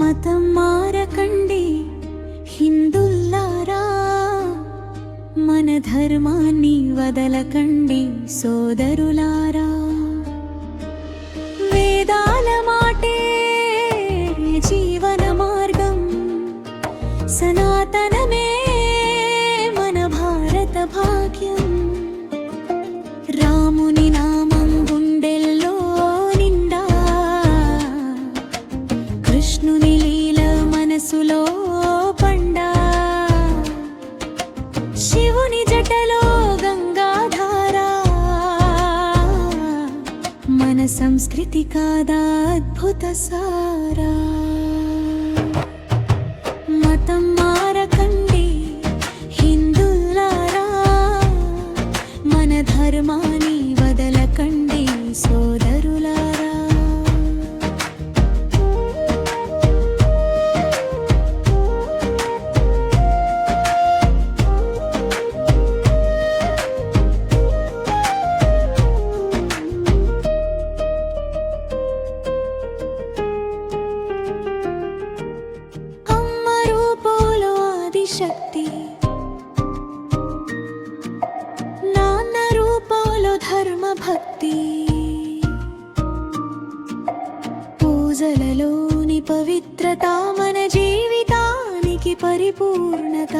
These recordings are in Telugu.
మతం మారకండి హిందుల్లారా. మన ధర్మాన్ని వదలకండి సోదరులారా. వేదాల మాటే జీవన మార్గం సనాతనమే మన భారత భాగ్యం. కృష్ణుని లీల మనసులో పండా. శివుని జటలో గంగాధారా. మన సంస్కృతి కాదా అద్భుత సారా. శక్తి. నాన్న రూపంలో ధర్మ భక్తి. పూజలలోని పవిత్రత మన జీవితానికి పరిపూర్ణత.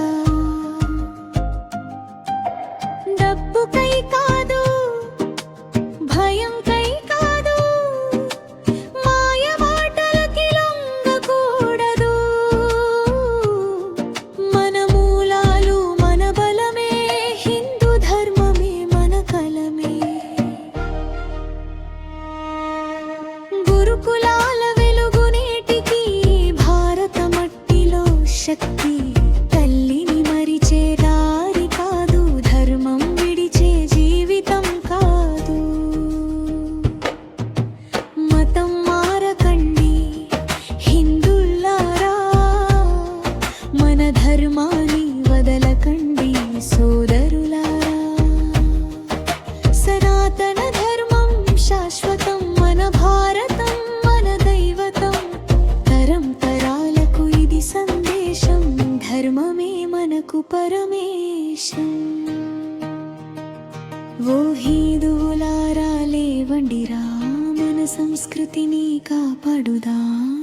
ధర్మాన్ని వదలకండి సోదరులారా. సనాతన ధర్మం శాశ్వతం మన భారతం మన దైవతం. తరం తరాలకు ఇది సందేశం ధర్మమే మనకు పరమేశం. ఓ లేవండిరా మన సంస్కృతిని కాపాడుదా.